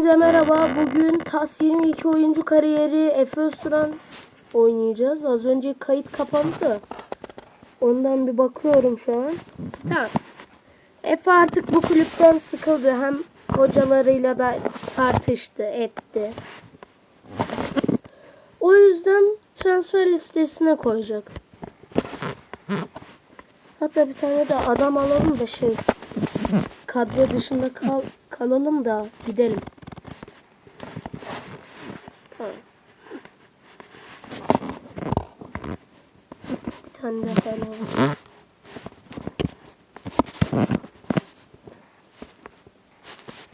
Hepinize merhaba. Bugün TAS 22 oyuncu kariyeri Efe Özturan oynayacağız. Az önce kayıt kapandı. Ondan bir bakıyorum şu an. Tamam. Efe artık bu kulüpten sıkıldı. Hem hocalarıyla da tartıştı, etti. O yüzden transfer listesine koyacak. Hatta bir tane de adam alalım da şey kadro dışında kal kalalım da gidelim. Tamam. Tane de ben.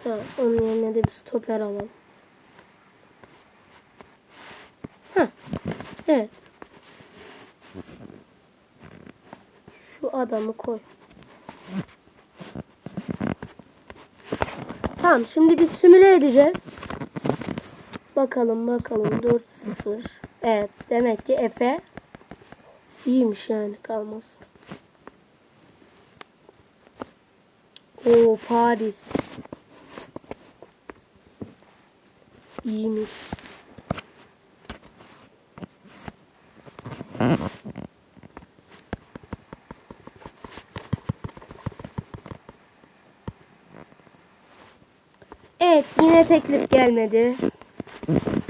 Tamam, onun yerine de bir stoper alalım. Heh, evet. Şu adamı koy. Tamam şimdi biz simüle edeceğiz. Bakalım bakalım 4-0. Evet demek ki Efe iyiymiş yani kalması. Oo Paris. İyiymiş. Evet yine teklif gelmedi.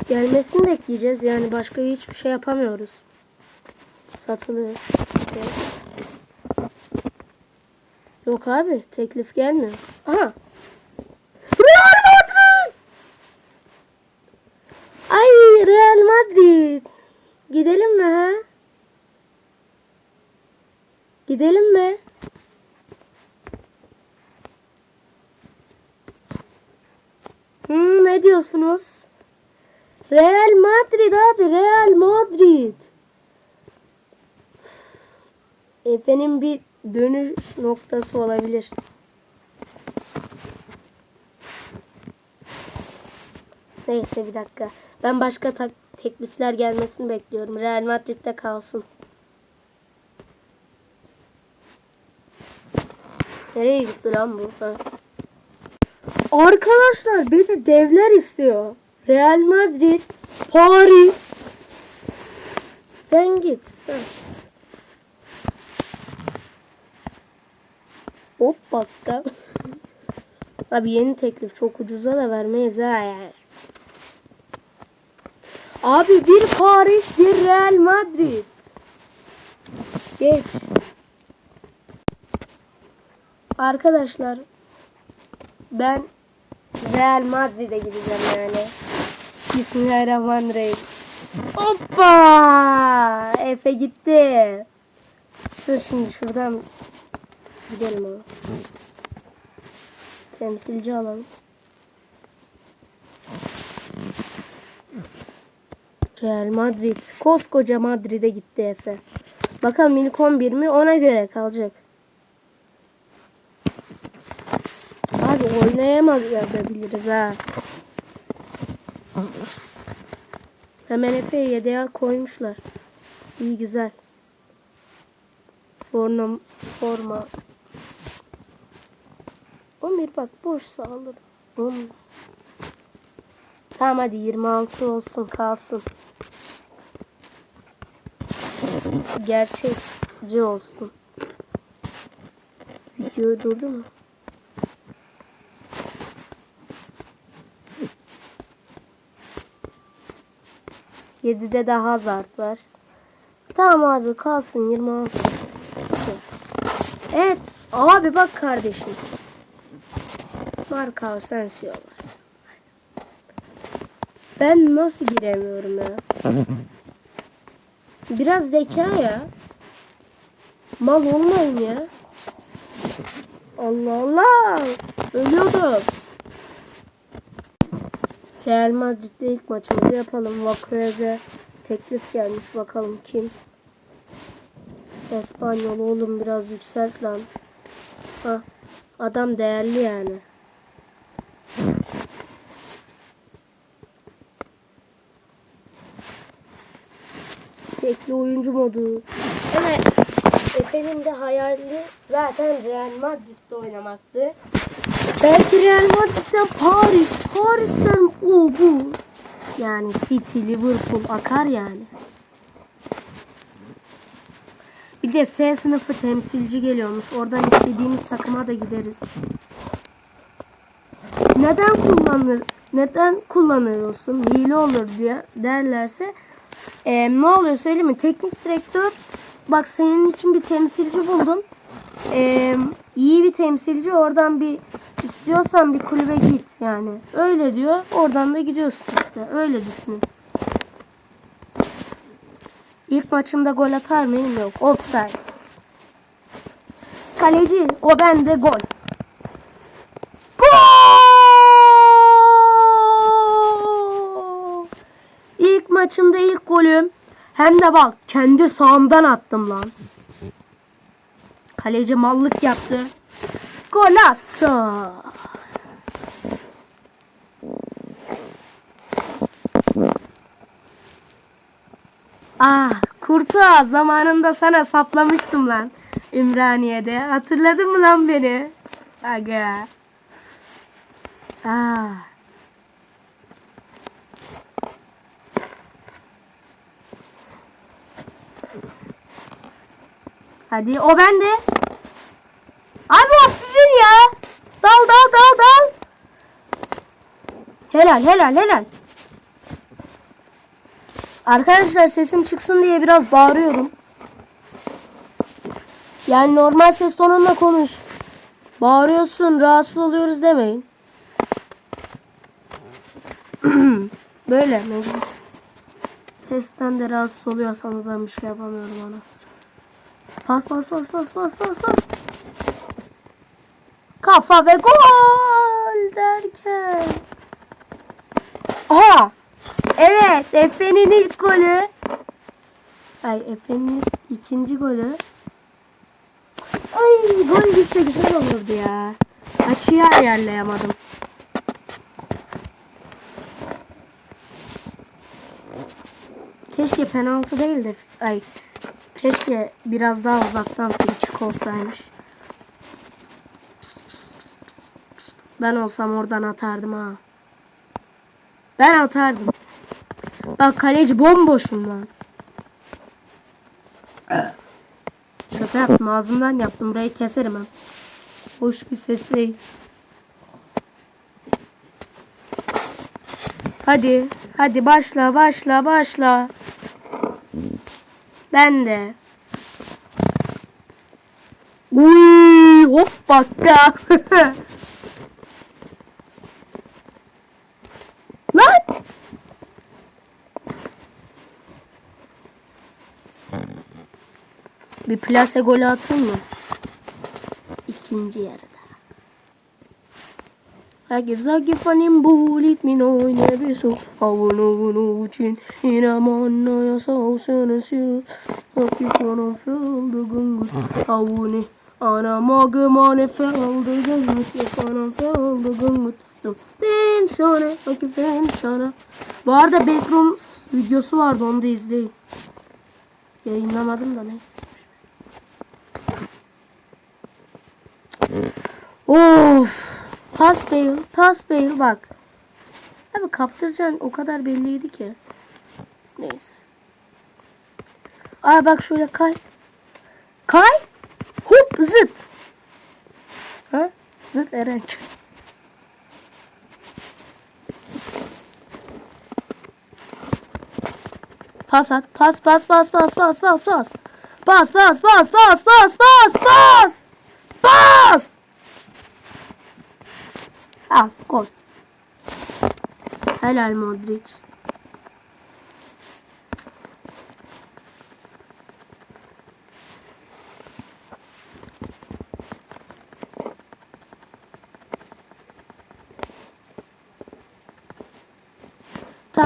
Gelmesini bekleyeceğiz yani başka hiçbir şey yapamıyoruz. Satılıyor. Evet. Yok abi teklif gelmiyor. Aha. Real Madrid! Ay Real Madrid. Gidelim mi ha? Gidelim mi? Hmm, ne diyorsunuz? Real Madrid abi Real Madrid. Efe'nin bir dönüş noktası olabilir. Neyse bir dakika. Ben başka teklifler gelmesini bekliyorum. Real Madrid'de kalsın. Nereye gitti lan bu? Ha. Arkadaşlar beni devler istiyor. Real Madrid, Paris. Sen git. Ha. Hop bak da. Abi yeni teklif çok ucuza da vermeyiz ha yani. Abi bir Paris bir Real Madrid. Geç. Arkadaşlar ben Real Madrid'e gideceğim yani. Bismillahirrahmanirrahim. Hoppa! Efe gitti. Şimdi şuradan gidelim ama. Temsilci alalım. Real Madrid. Koskoca Madrid'e gitti Efe. Bakalım ilk 11 mi ona göre kalacak. Abi oynayamayabiliriz ha. Hemen Efe'ye yedeğe koymuşlar. İyi güzel. Forma, forma. Ömer bak boşsa alırım. Oğlum. Tamam hadi 26 olsun kalsın. Gerçekçi olsun. Video durdu mu? Yedide daha Hazard var. Tamam abi kalsın 26. Evet. Abi bak kardeşim. Marka Asensio var. Ben nasıl giremiyorum ya? Biraz zeka ya. Mal olmayın ya. Allah Allah. Ölüyordum. Real Madrid'de ilk maçımızı yapalım. Vakuez'e teklif gelmiş. Bakalım kim? Espanyol oğlum biraz yükselt lan. Ha, adam değerli yani. Tekli oyuncu modu. Evet. Efe'nin de hayali zaten Real Madrid'de oynamaktı. Belki Real Madrid'den Paris, Paris'ten o bu. Yani City, Liverpool akar yani. Bir de S sınıfı temsilci geliyormuş. Oradan istediğimiz takıma da gideriz. Neden kullanır? Neden kullanıyorsun? Hile olur diye derlerse e, ne oluyor söyleyeyim mi? Teknik direktör bak senin için bir temsilci buldum. E, iyi bir temsilci oradan bir istiyorsan bir kulübe git yani. Öyle diyor. Oradan da gidiyorsun işte. Öyle düşünün. İlk maçımda gol atar mıyım? Yok. Offside. Kaleci. O bende. Gol! İlk maçımda ilk golüm. Hem de bak kendi sahamdan attım lan. Kaleci mallık yaptı. Golasso. Ah Kurtuğa zamanında sana saplamıştım lan. Ümraniye'de. Hatırladın mı lan beni? Aga. Ah. Hadi o bende. Abi o sizin ya. Dal dal dal dal. Helal helal helal. Arkadaşlar sesim çıksın diye biraz bağırıyorum. Yani normal ses tonunla konuş. Bağırıyorsun, rahatsız oluyoruz demeyin. Böyle mecbur. Sesten de rahatsız oluyorsanız ben bir şey yapamıyorum ona. Pas pas pas pas pas pas pas. Kafa ve gol derken. Aha! Evet, Efe'nin ilk golü. Ay, Efe'nin ikinci golü. Ay, gol düşse güzel olurdu ya. Açıyı ayarlayamadım. Keşke penaltı değil de ay keşke biraz daha uzaktan frikik olsaymış. Ben olsam oradan atardım ha. Ben atardım. Bak kaleci bomboşum lan. Şaka yaptım ağzımdan yaptım. Burayı keserim ben. Hoş bir ses değil. Hadi. Hadi başla başla başla. Ben de. Uy, hop bak. Lan! Bir plase golü atayım mı? İkinci yarıda. Herkes akifanin bu ritmin oynayabilsin. Avun avun için inamanna yasa olsanası. Akifanin fıldı gıngut. Avuni ana magımane fıldı gıngut. Yafanan fıldı gıngut. Den şana, akifen şana. Bu arada Backroom videosu vardı onu da izleyin. Yayınlamadım da neyse. Of. Pas Bale, pas Bale bak. Abi kaptıracaksın o kadar belliydi ki. Neyse. Aa bak şöyle kay. Kay. Hop zıt. Ha? Zıt Erenk. Pas at. Pas pas pas pas pas pas pas. Pas pas pas pas pas pas pas. Pas. Al gol. Helal Modric.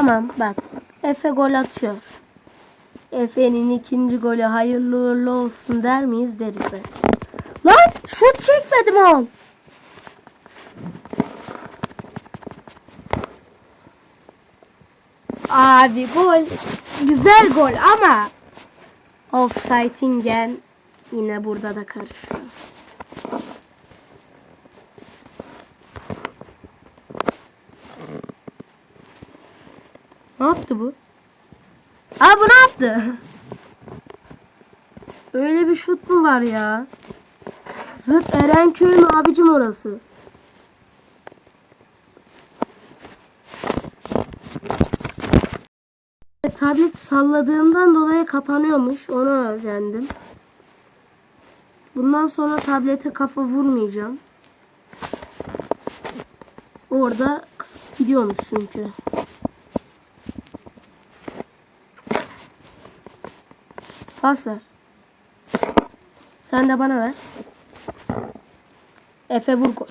Tamam bak. Efe gol atıyor. Efe'nin ikinci golü hayırlı uğurlu olsun der miyiz deriz be. Lan şut çekmedim al. Abi gol. Güzel gol ama offside'ingen yine burada da karışıyor. Ne yaptı bu? Aa bu ne yaptı? Öyle bir şut mu var ya? Zıt Erenköy mü abicim orası? Tablet salladığımdan dolayı kapanıyormuş. Onu öğrendim. Bundan sonra tablete kafa vurmayacağım. Orada gidiyormuş çünkü. Pas ver. Sen de bana ver. Efe vur gol.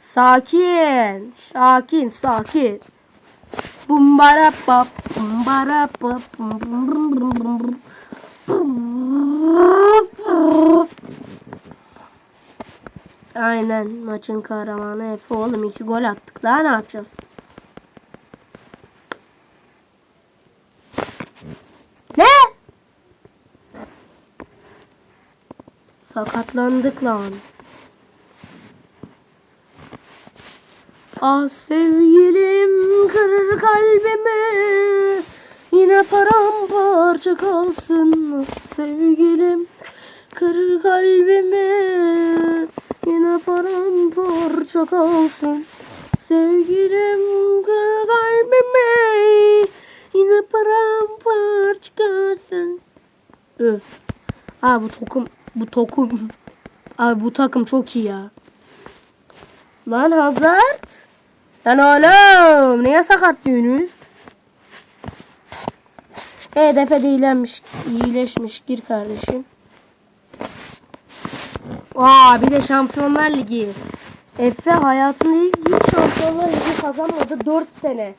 Sakin. Sakin, sakin. Bumbara pap, bumbara pap. Aynen maçın kahramanı Efe oğlum iki gol attık. Daha ne yapacağız? Ne? Sakatlandık lan. Ah sevgilim kırır kalbimi. Yine paramparça kalsın. Ah sevgilim kırır kalbimi. Yine paramparça kalsın. Sevgilim kırır kalbimi Yine paramparça kalsın Öf. Abi bu tokum bu tokum Abi bu takım çok iyi ya. Lan Hazard. Lan oğlum niye sakatlıyorsunuz? Efe de iyilenmiş, iyileşmiş. Gir kardeşim. Aa bir de Şampiyonlar Ligi. Efe hayatında hiç Şampiyonlar Ligi kazanmadı 4 sene.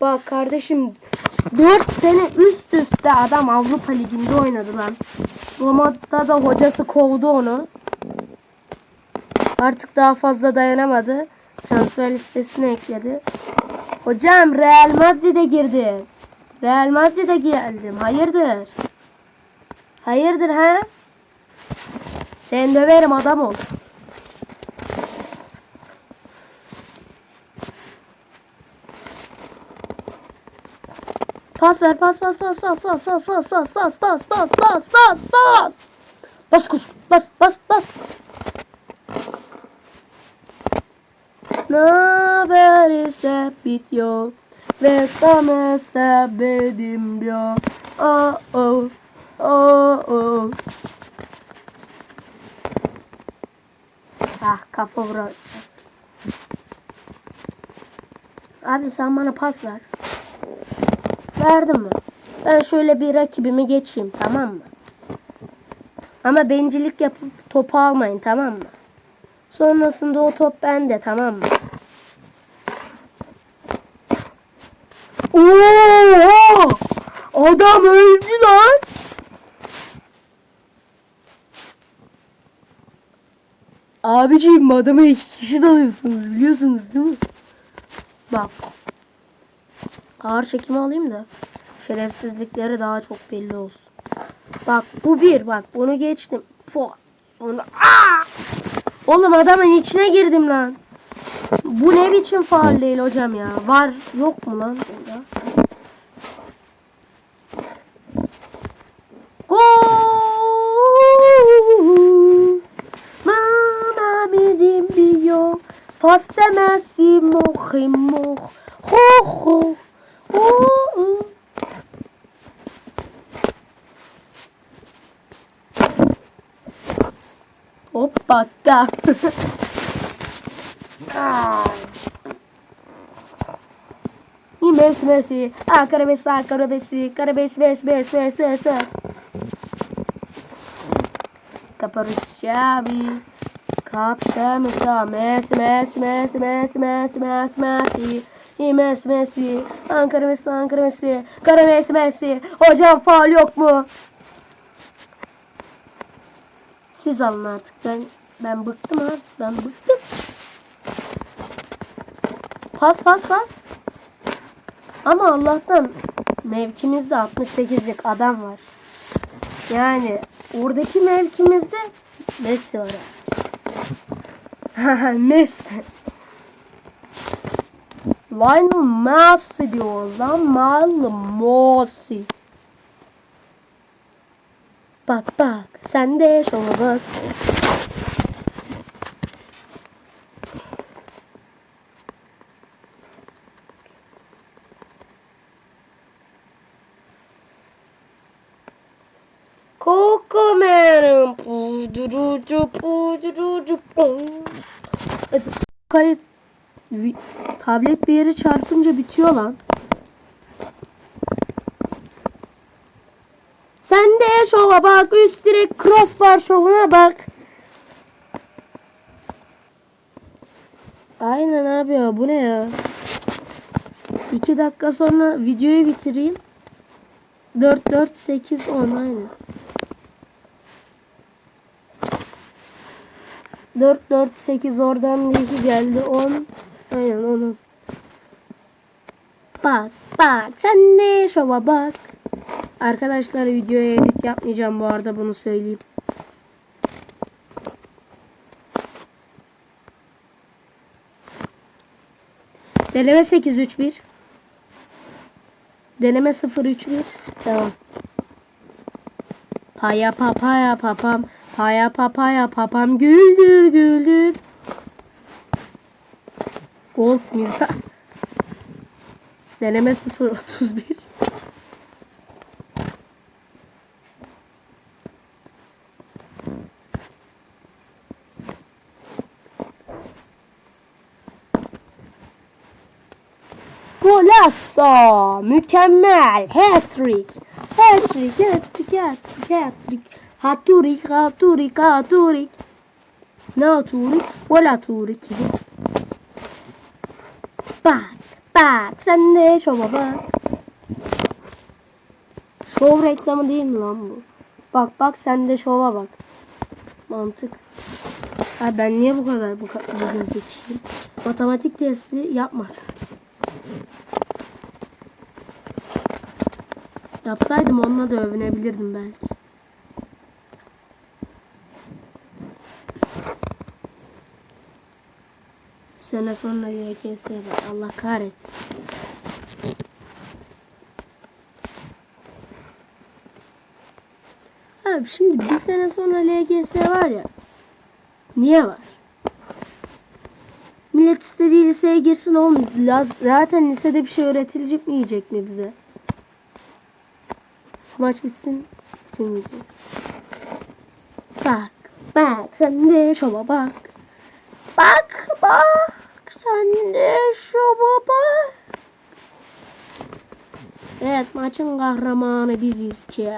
Bak kardeşim 4 sene üst üste adam Avrupa Ligi'nde oynadı lan. Roma'da da hocası kovdu onu. Artık daha fazla dayanamadı. Transfer listesine ekledi. Hocam Real Madrid'e girdim. Real Madrid'e geldim. Hayırdır? Hayırdır ha? Sen döverim adam ol. Pas ver pas pas pas pas pas pas pas pas pas pas pas pas pas pas Bas kuş bas bas bas Ne haber ise bitiyor Ve sana sebedim diyor Oh oh oh oh Ah kafa vurar Abi sen bana pas ver Verdim mi? Ben şöyle bir rakibimi geçeyim tamam mı? Ama bencillik yapıp topu almayın tamam mı? Sonrasında o top bende tamam mı? Oo! Adam öldü lan. Abiciğim adamı iki kişi dalıyorsunuz biliyorsunuz değil mi? Bak. Ağır çekimi alayım da şerefsizlikleri daha çok belli olsun. Bak bu bir bak bunu geçtim. Fo. Sonra Aa! Oğlum adamın içine girdim lan. Bu ne biçim faal değil hocam ya. Var yok mu lan burada? Gol! Mama bedim bio. Fast demesi mochi ya. Messi Messi. Ah karabesi ah karabesi. Karabesi Messi Messi Messi Messi. Kaparış Xavi. Kapsamız Messi Messi Messi Messi Messi Messi Messi. İyi Messi Messi. Ankara Messi Ankara Messi. Kara Messi Messi. Hocam faal yok mu? Siz alın artık ben ben bıktım ha. Ben bıktım. Pas pas pas. Ama Allah'tan mevkimizde 68'lik adam var. Yani oradaki mevkimizde Messi var. abi. Messi. Lionel Messi diyor lan. Lionel Messi. Bak bak. Sen de şuna bak. Kayıt tablet bir yere çarpınca bitiyor lan. Sen de şova bak üst direk crossbar şovuna bak. Aynen abi ya bu ne ya? İki dakika sonra videoyu bitireyim. 4 4 8 10 aynen. 4 4 8 oradan bir iki geldi 10 aynen onun. Bak bak sen ne şova bak. Arkadaşlar videoya edit yapmayacağım bu arada bunu söyleyeyim. Deneme 831. Deneme 031. Tamam. Paya papaya papam. Paya papaya papam. Güldür güldür. Gold mizah. Deneme 031. Golasso! Mükemmel! Hat-trick! Hat-trick, hat-trick, hat-trick, hat-trick. Hat-trick, hat-trick, hat-trick. Ne hat-trick? Gol hat-trick. Bak, bak. Sen de şova bak. Şov reklamı değil mi lan bu? Bak bak sen de şova bak. Mantık. Ha ben niye bu kadar bu kadar zekiyim? Matematik testi yapmadım. Yapsaydım onunla da övünebilirdim belki. Sene sonra YKS var. Allah kahretsin. Abi şimdi bir sene sonra LGS var ya. Niye var? Millet istediği liseye girsin. Laz- Zaten lisede bir şey öğretilecek mi yiyecek mi bize? Şu maç bitsin. Bitmeyecek. Bak. Bak. Sen de şova bak. Bak. Bak. Sen de şova bak. Evet maçın kahramanı biziz ki.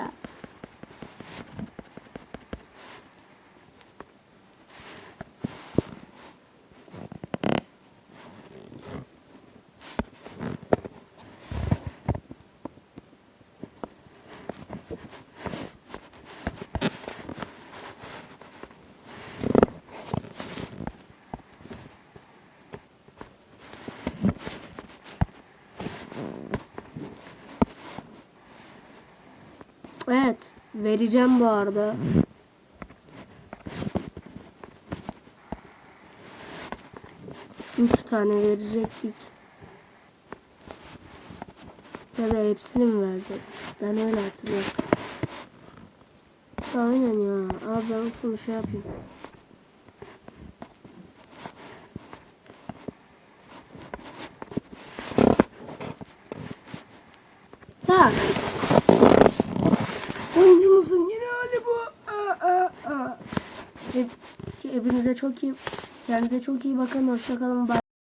Evet. Vereceğim bu arada. Üç tane verecektik. Ya da hepsini mi verecek? Ben öyle hatırlıyorum. Aynen ya. Abi ben şunu şey yapayım. Tak. Oyuncumuzun yeni hali bu. Aa, aa, aa. Hep- Hepinize çok iyi, kendinize çok iyi bakın. Hoşçakalın. Bye.